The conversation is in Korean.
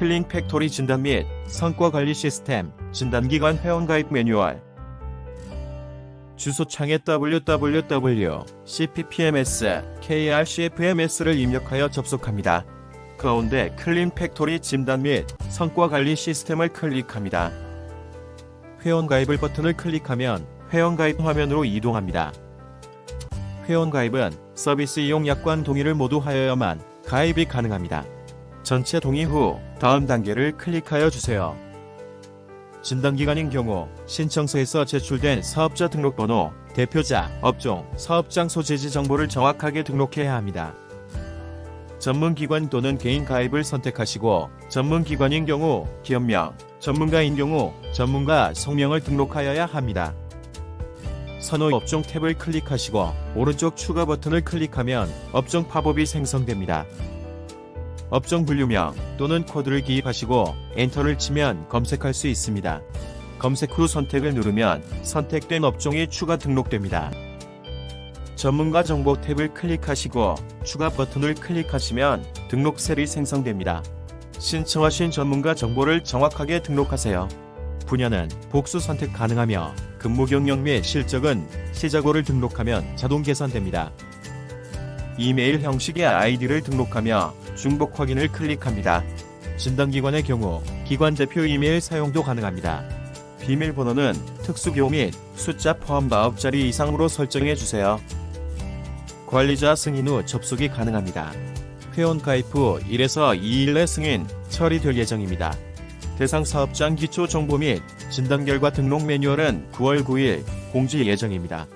클린 팩토리 진단 및 성과 관리 시스템, 진단기관 회원 가입 매뉴얼. 주소창에 www cppms krcfms를 입력하여 접속합니다. 가운데 클린 팩토리 진단 및 성과 관리 시스템을 클릭합니다. 회원 가입을 버튼을 클릭하면 회원 가입 화면으로 이동합니다. 회원 가입은 서비스 이용 약관 동의를 모두 하여야만 가입이 가능합니다. 전체 동의 후 다음 단계를 클릭하여 주세요. 진단기간인 경우 신청서에서 제출된 사업자 등록번호, 대표자, 업종, 사업장 소재지 정보를 정확하게 등록해야 합니다. 전문기관 또는 개인 가입을 선택하시고 전문기관인 경우 기업명, 전문가인 경우 전문가 성명을 등록하여야 합니다. 선호 업종 탭을 클릭하시고 오른쪽 추가 버튼을 클릭하면 업종 팝업이 생성됩니다. 업종 분류명 또는 코드를 기입하시고 엔터를 치면 검색할 수 있습니다. 검색 후 선택을 누르면 선택된 업종이 추가 등록됩니다. 전문가 정보 탭을 클릭하시고 추가 버튼을 클릭하시면 등록 셀이 생성됩니다. 신청하신 전문가 정보를 정확하게 등록하세요. 분야는 복수 선택 가능하며 근무 경력 및 실적은 시작월을 등록하면 자동 계산됩니다. 이메일 형식의 아이디를 등록하며 중복 확인을 클릭합니다. 진단기관의 경우 기관 대표 이메일 사용도 가능합니다. 비밀번호는 특수기호 및 숫자 포함 9자리 이상으로 설정해 주세요. 관리자 승인 후 접속이 가능합니다. 회원 가입 후 1에서 2일 내 승인, 처리될 예정입니다. 대상 사업장 기초 정보 및 진단 결과 등록 매뉴얼은 9월 9일 공지 예정입니다.